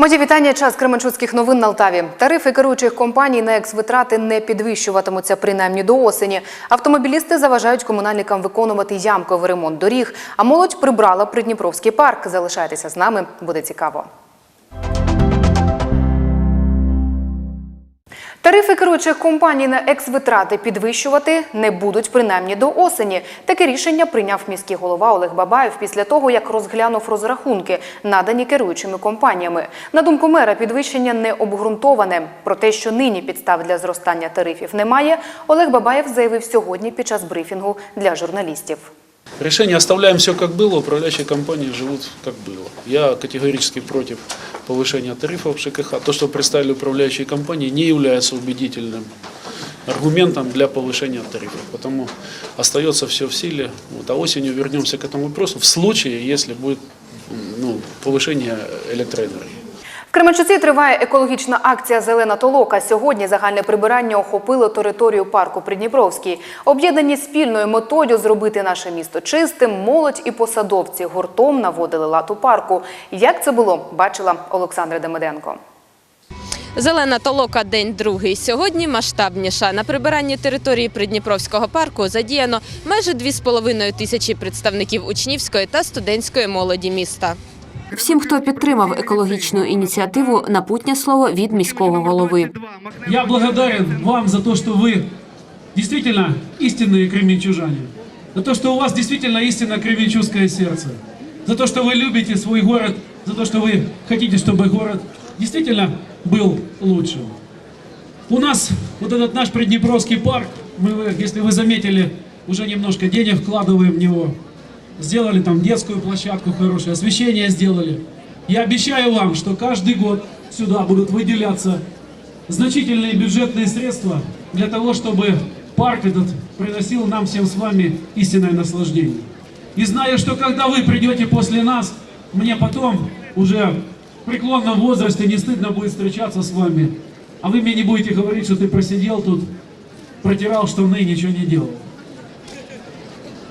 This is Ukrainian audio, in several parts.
Мої вітання. Час Кременчуцьких новин на Алтаві. Тарифи керуючих компаній на екс-витрати не підвищуватимуться принаймні до осені. Автомобілісти заважають комунальникам виконувати ямковий ремонт доріг. А молодь прибрала Придніпровський парк. Залишайтеся з нами, буде цікаво. Тарифи керуючих компаній на екс-витрати підвищувати не будуть принаймні до осені. Таке рішення прийняв міський голова Олег Бабаєв після того, як розглянув розрахунки, надані керуючими компаніями. На думку мера, підвищення не обґрунтоване. Про те, що нині підстав для зростання тарифів немає, Олег Бабаєв заявив сьогодні під час брифінгу для журналістів. Решение оставляем все как было, управляющие компании живут как было. Я категорически против повышения тарифов в ЖКХ. То, что представили управляющие компании, не является убедительным аргументом для повышения тарифов. Потому остается все в силе. Вот, а осенью вернемся к этому вопросу в случае, если будет м, ну, повышение электроэнергии. Кременчуці триває екологічна акція Зелена толока. Сьогодні загальне прибирання охопило територію парку Придніпровський. Об'єднані спільною метою зробити наше місто чистим, молодь і посадовці гуртом наводили лад у парку. Як це було, бачила Олександра Демиденко. Зелена толока день другий. Сьогодні масштабніша. На прибиранні території Придніпровського парку задіяно майже 2,5 тисячі представників учнівської та студентської молоді міста. Всім, хто підтримав екологічну ініціативу, напутнє слово від міського голови. Я благодарен вам за то, что вы действительно истинные кременчужане. За то, что у вас действительно истинно кременчужское сердце. За то, что вы любите свой город. За то, что вы хотите, чтобы город действительно был лучшим. У нас вот этот наш Приднепровский парк, мы, если вы заметили, уже немножко денег вкладываем в него. Сделали там детскую площадку хорошую, освещение сделали. Я обещаю вам, что каждый год сюда будут выделяться значительные бюджетные средства для того, чтобы парк этот приносил нам всем с вами истинное наслаждение. И зная, что когда вы придете после нас, мне потом уже в преклонном возрасте не стыдно будет встречаться с вами, а вы мне не будете говорить, что ты просидел тут, протирал штаны и ничего не делал.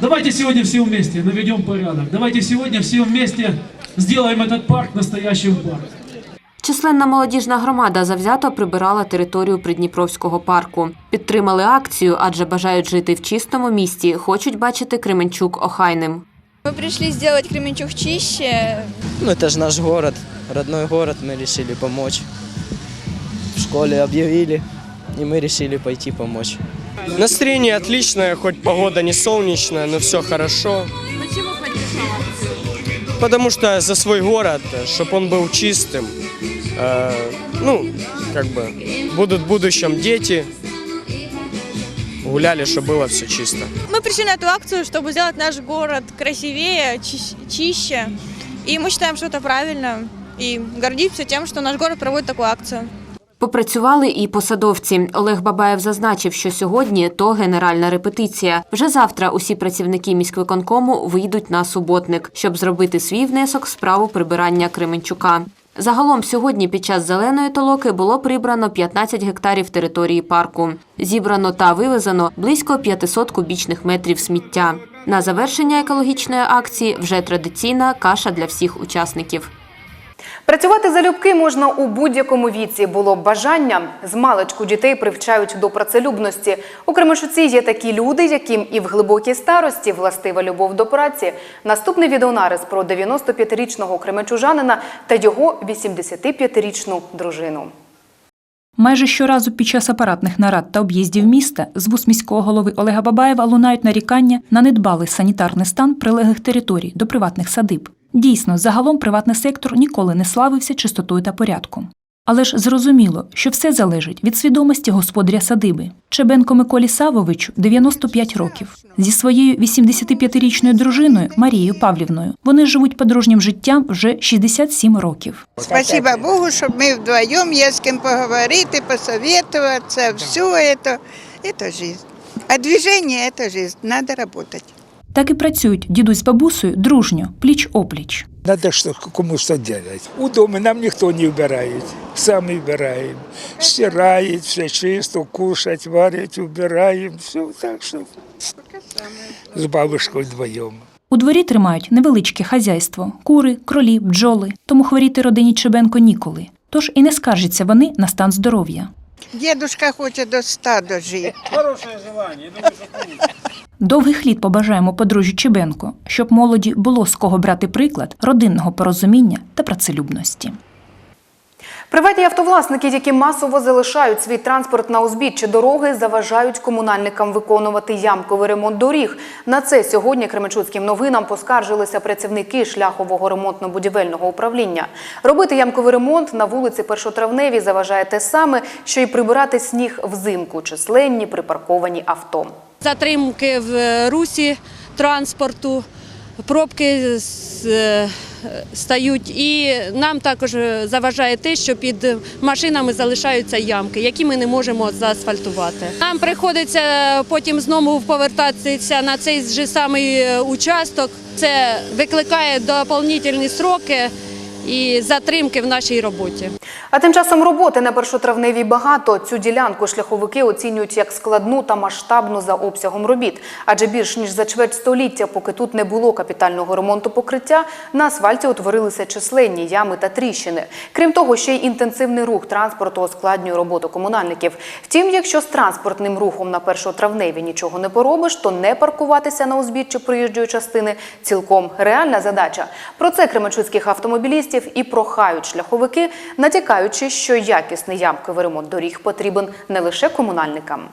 Давайте сегодня все вместе наведем порядок. Давайте сегодня все вместе сделаем этот парк настоящим парком. Численна молодіжна громада завзято прибирала територію Придніпровського парку. Підтримали акцію, адже бажають жити в чистому місті, хочуть бачити Кременчук охайним. Мы пришли сделать Кременчуг чище. Ну, это же наш город, родной город, мы решили помочь. В школе объявили, и мы решили пойти помочь. Настроение отличное, хоть погода не солнечная, но все хорошо. Почему поддержала? Потому что за свой город, чтобы он был чистым. Э, ну, как бы, будут в будущем дети. Гуляли, чтобы было все чисто. Мы пришли на эту акцию, чтобы сделать наш город красивее, чище. И мы считаем, что это правильно. И гордимся тем, что наш город проводит такую акцию. Попрацювали і посадовці. Олег Бабаєв зазначив, що сьогодні то генеральна репетиція. Вже завтра усі працівники міськвиконкому вийдуть на суботник, щоб зробити свій внесок в справу прибирання Кременчука. Загалом сьогодні під час зеленої толоки було прибрано 15 гектарів території парку. Зібрано та вивезено близько 500 кубічних метрів сміття. На завершення екологічної акції вже традиційна каша для всіх учасників. Працювати залюбки можна у будь-якому віці. Було б бажання. З дітей привчають до працелюбності. У Кременчуці є такі люди, яким і в глибокій старості властива любов до праці. Наступний відеонарис про 95-річного кременчужанина та його 85-річну дружину. Майже щоразу під час апаратних нарад та об'їздів міста з вуст міського голови Олега Бабаєва лунають нарікання на недбалий санітарний стан прилеглих територій до приватних садиб. Дійсно, загалом приватний сектор ніколи не славився чистотою та порядком. Але ж зрозуміло, що все залежить від свідомості господаря садиби. Чебенко Миколі Савовичу 95 років. Зі своєю 85-річною дружиною Марією Павлівною вони живуть подружнім життям вже 67 років. Спасибо Богу, що ми вдвоєм є з ким поговорити, посоветуватися, все це, це життя. А движение – це життя, треба працювати. Так і працюють дідусь з бабусею дружньо, пліч-опліч. Надо что, кому что делать. У дома нам никто не убирает. Сами убираем. Стирает, все чисто, кушать, варить, убираем. Все так что с бабушкой вдвоем. У дворі тримають невеличке хазяйство кури, кролі, бджоли, тому хворіти родині Чебенко ніколи. Тож і не скаржаться вони на стан здоров'я. Дедушка хоче до ста дожити. Довгих літ побажаємо подружжю Чебенко, щоб молоді було з кого брати приклад родинного порозуміння та працелюбності. Приватні автовласники, які масово залишають свій транспорт на узбіччі дороги, заважають комунальникам виконувати ямковий ремонт доріг. На це сьогодні Кременчуцьким новинам поскаржилися працівники шляхового ремонтно-будівельного управління. Робити ямковий ремонт на вулиці Першотравневій заважає те саме, що й прибирати сніг взимку, численні припарковані авто. затримки в русі транспорту, пробки з- е, стають. І нам також заважає те, що під машинами залишаються ямки, які ми не можемо заасфальтувати. Нам приходиться потім знову повертатися на цей же самий е, участок. Це викликає доповнительні сроки і затримки в нашій роботі. А тим часом роботи на першотравневій багато. Цю ділянку шляховики оцінюють як складну та масштабну за обсягом робіт. Адже більш ніж за чверть століття, поки тут не було капітального ремонту покриття, на асфальті утворилися численні ями та тріщини. Крім того, ще й інтенсивний рух транспорту ускладнює роботу комунальників. Втім, якщо з транспортним рухом на першотравневій нічого не поробиш, то не паркуватися на узбіччі проїжджої частини цілком реальна задача. Про це кременчуцьких автомобілістів і прохають шляховики, натякаючи, що якісний ямковий ремонт доріг потрібен не лише комунальникам.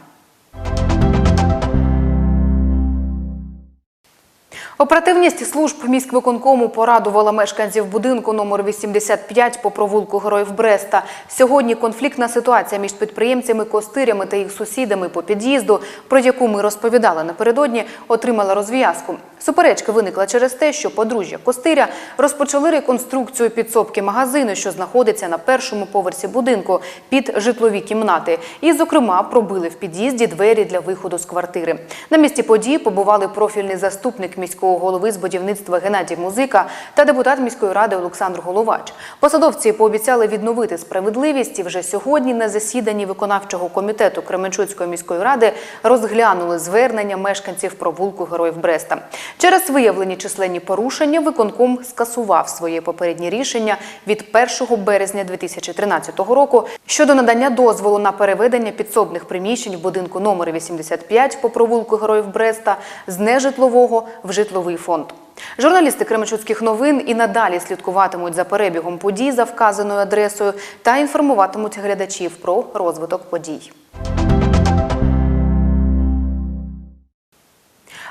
Оперативність служб міськвиконкому порадувала мешканців будинку номер 85 по провулку Героїв Бреста. Сьогодні конфліктна ситуація між підприємцями Костирями та їх сусідами по під'їзду, про яку ми розповідали напередодні, отримала розв'язку. Суперечка виникла через те, що подружжя Костиря розпочали реконструкцію підсобки магазину, що знаходиться на першому поверсі будинку під житлові кімнати, і, зокрема, пробили в під'їзді двері для виходу з квартири. На місці події побували профільний заступник міського голови з будівництва Геннадій Музика та депутат міської ради Олександр Головач. Посадовці пообіцяли відновити справедливість і вже сьогодні на засіданні виконавчого комітету Кременчуцької міської ради розглянули звернення мешканців провулку Героїв Бреста. Через виявлені численні порушення виконком скасував своє попереднє рішення від 1 березня 2013 року щодо надання дозволу на переведення підсобних приміщень в будинку номер 85 по провулку Героїв Бреста з нежитлового в житловий фонд. Журналісти Кременчуцьких новин і надалі слідкуватимуть за перебігом подій за вказаною адресою та інформуватимуть глядачів про розвиток подій.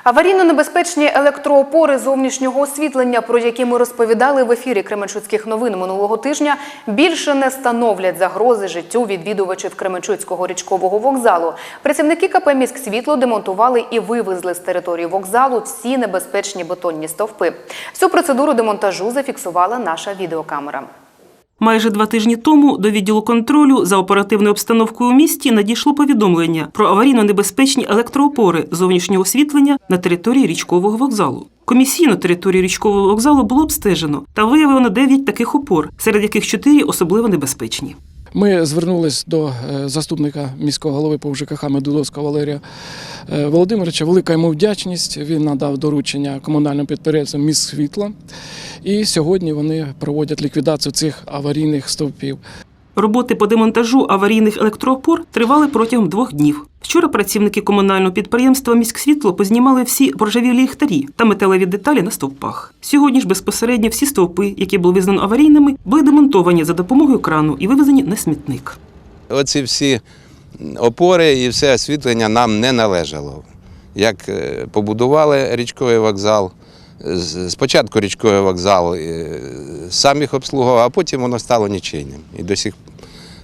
Аварійно-небезпечні електроопори зовнішнього освітлення, про які ми розповідали в ефірі Кременчуцьких новин минулого тижня, більше не становлять загрози життю відвідувачів Кременчуцького річкового вокзалу. Працівники КП «Міськсвітло» демонтували і вивезли з території вокзалу всі небезпечні бетонні стовпи. Всю процедуру демонтажу зафіксувала наша відеокамера. Майже два тижні тому до відділу контролю за оперативною обстановкою у місті надійшло повідомлення про аварійно-небезпечні електроопори зовнішнього освітлення на території річкового вокзалу. Комісійно територію річкового вокзалу було обстежено та виявлено 9 таких опор, серед яких 4 особливо небезпечні. Ми звернулись до е, заступника міського голови по ЖКХ Медудовського Валерія е, Володимировича. Велика йому вдячність. Він надав доручення комунальним підприємцям міст світла. І сьогодні вони проводять ліквідацію цих аварійних стовпів. Роботи по демонтажу аварійних електроопор тривали протягом двох днів. Вчора працівники комунального підприємства «Міськсвітло» познімали всі поржавілі ліхтарі та металеві деталі на стовпах. Сьогодні ж безпосередньо всі стовпи, які були визнано аварійними, були демонтовані за допомогою крану і вивезені на смітник. Оці всі опори і все освітлення нам не належало. Як е, побудували річковий вокзал, спочатку річковий вокзал е, сам їх обслуговував, а потім воно стало нічийним. І до сих,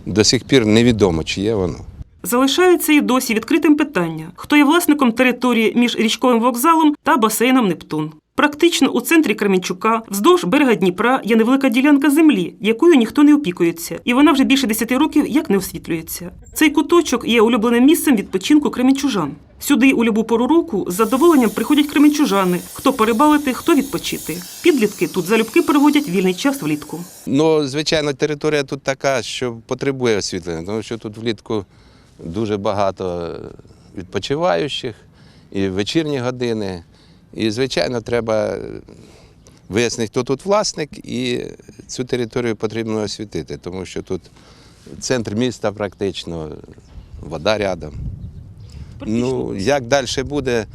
до сих пір невідомо, чи є воно. Залишається і досі відкритим питання, хто є власником території між річковим вокзалом та басейном Нептун. Практично у центрі Кременчука, вздовж берега Дніпра, є невелика ділянка землі, якою ніхто не опікується, і вона вже більше 10 років як не освітлюється. Цей куточок є улюбленим місцем відпочинку кременчужан. Сюди у любу пору року з задоволенням приходять кременчужани, хто порибалити, хто відпочити. Підлітки тут залюбки проводять вільний час влітку. Ну, звичайно, територія тут така, що потребує освітлення, тому що тут влітку дуже багато відпочиваючих і вечірні години, І, звичайно, треба вияснити, хто тут власник, і цю територію потрібно освітити, тому що тут центр міста практично, вода рядом. Ну, як далі буде,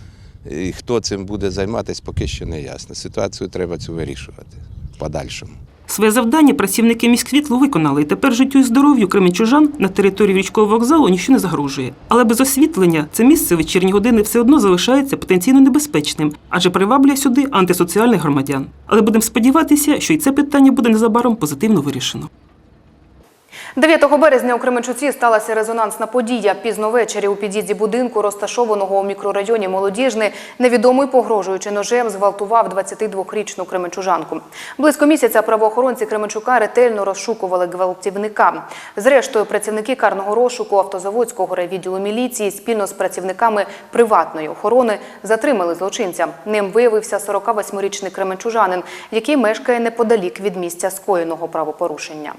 і хто цим буде займатися, поки що не ясно. Ситуацію треба цю вирішувати в подальшому. Своє завдання працівники міськвітлу виконали, і тепер життю і здоров'ю кременчужан на території річкового вокзалу нічого не загрожує. Але без освітлення це місце в вечірні години все одно залишається потенційно небезпечним, адже приваблює сюди антисоціальних громадян. Але будемо сподіватися, що і це питання буде незабаром позитивно вирішено. 9 березня у Кременчуці сталася резонансна подія. Пізно ввечері у під'їзді будинку, розташованого у мікрорайоні Молодіжний, невідомий, погрожуючи ножем, зґвалтував 22-річну кременчужанку. Близько місяця правоохоронці Кременчука ретельно розшукували гвалтівника. Зрештою, працівники карного розшуку автозаводського райвідділу міліції спільно з працівниками приватної охорони затримали злочинця. Ним виявився 48-річний кременчужанин, який мешкає неподалік від місця скоєного правопорушення.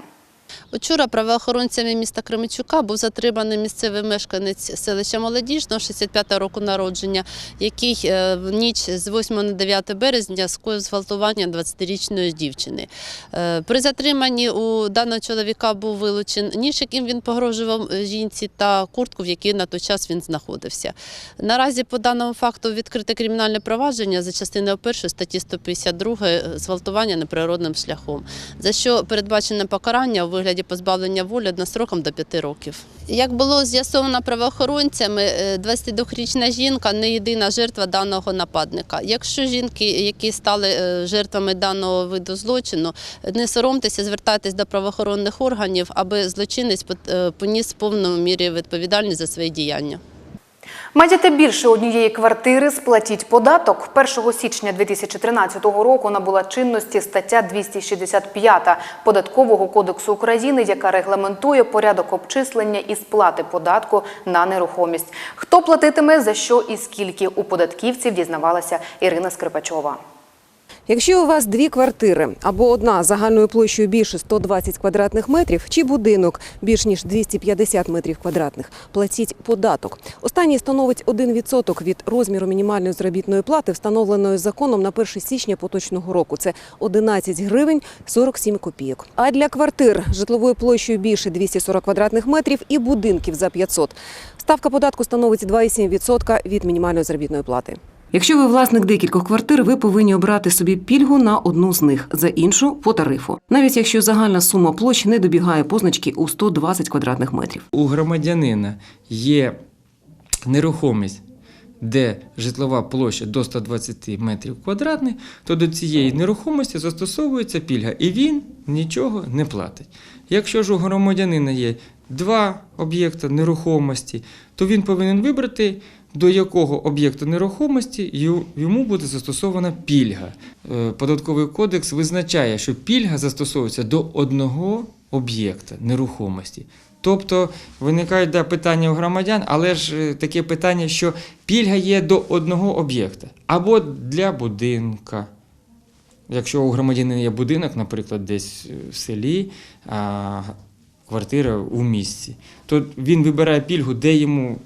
Учора правоохоронцями міста Кременчука був затриманий місцевий мешканець селища Молодіжного, 65 року народження, який е, в ніч з 8 на 9 березня скоїв зґвалтування 20-річної дівчини. Е, При затриманні у даного чоловіка був вилучен ніж, яким він погрожував е, жінці, та куртку, в якій на той час він знаходився. Наразі по даному факту відкрите кримінальне провадження за частиною 1 статті 152 зґвалтування неприродним шляхом, за що передбачене покарання у вигляді позбавлення волі одностроком до 5 років. Як було з'ясовано правоохоронцями, е, 22-річна жінка не єдина жертва даного нападника. Якщо жінки, які стали е, жертвами даного виду злочину, не соромтеся, звертайтесь до правоохоронних органів, аби злочинець е, поніс в повному мірі відповідальність за свої діяння. Маєте більше однієї квартири, сплатіть податок. 1 січня 2013 року набула чинності стаття 265 Податкового кодексу України, яка регламентує порядок обчислення і сплати податку на нерухомість. Хто платитиме, за що і скільки у податківців дізнавалася Ірина Скрипачова. Якщо у вас дві квартири або одна загальною площею більше 120 квадратних метрів, чи будинок більш ніж 250 метрів квадратних, платіть податок. Останній становить 1% від розміру мінімальної заробітної плати, встановленої законом на 1 січня поточного року. Це 11 гривень 47 копійок. А для квартир житловою площею більше 240 квадратних метрів і будинків за 500 ставка податку становить 2,7% від мінімальної заробітної плати. Якщо ви власник декількох квартир, ви повинні обрати собі пільгу на одну з них, за іншу по тарифу, навіть якщо загальна сума площ не добігає позначки у 120 квадратних метрів. У громадянина є нерухомість, де житлова площа до 120 метрів квадратних, то до цієї нерухомості застосовується пільга, і він нічого не платить. Якщо ж у громадянина є два об'єкти нерухомості, то він повинен вибрати. До якого об'єкту нерухомості йому буде застосована пільга. Е, Податковий кодекс визначає, що пільга застосовується до одного об'єкта нерухомості. Тобто виникають да, питання у громадян, але ж е, таке питання, що пільга є до одного об'єкта або для будинка. Якщо у громадянина є будинок, наприклад, десь е, в селі, а квартира у місті, то він вибирає пільгу, де йому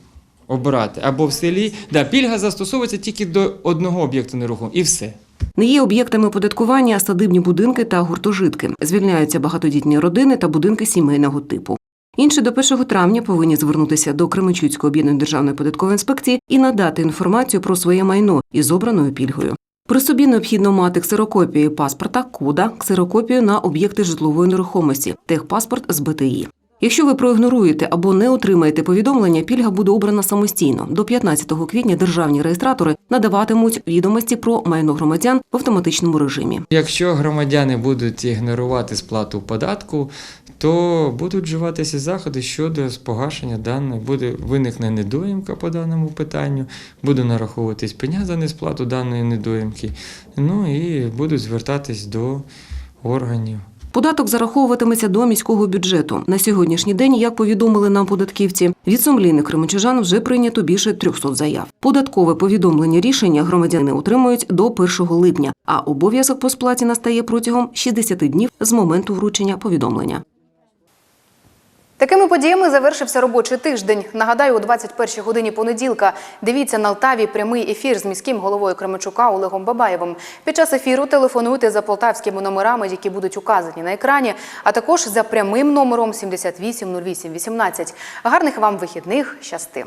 обирати. Або в селі. Да, пільга застосовується тільки до одного об'єкту нерухомості. І все. Не є об'єктами оподаткування садибні будинки та гуртожитки. Звільняються багатодітні родини та будинки сімейного типу. Інші до 1 травня повинні звернутися до Кременчуцької об'єднаної державної податкової інспекції і надати інформацію про своє майно із обраною пільгою. При собі необхідно мати ксерокопію паспорта, кода, ксерокопію на об'єкти житлової нерухомості, техпаспорт з БТІ. Якщо ви проігноруєте або не отримаєте повідомлення, пільга буде обрана самостійно. До 15 квітня державні реєстратори надаватимуть відомості про майно громадян в автоматичному режимі. Якщо громадяни будуть ігнорувати сплату податку, то будуть вживатися заходи щодо спогашення даної, буде виникне недоїмка по даному питанню, буде нараховуватись пеня за несплату даної недоїмки, ну і будуть звертатись до органів. Податок зараховуватиметься до міського бюджету. На сьогоднішній день, як повідомили нам податківці, від сумлінних кременчужан вже прийнято більше 300 заяв. Податкове повідомлення рішення громадяни отримують до 1 липня, а обов'язок по сплаті настає протягом 60 днів з моменту вручення повідомлення. Такими подіями завершився робочий тиждень. Нагадаю, о 21 годині понеділка дивіться на Алтаві прямий ефір з міським головою Кременчука Олегом Бабаєвим. Під час ефіру телефонуйте за полтавськими номерами, які будуть указані на екрані, а також за прямим номером 780818. Гарних вам вихідних. Щасти!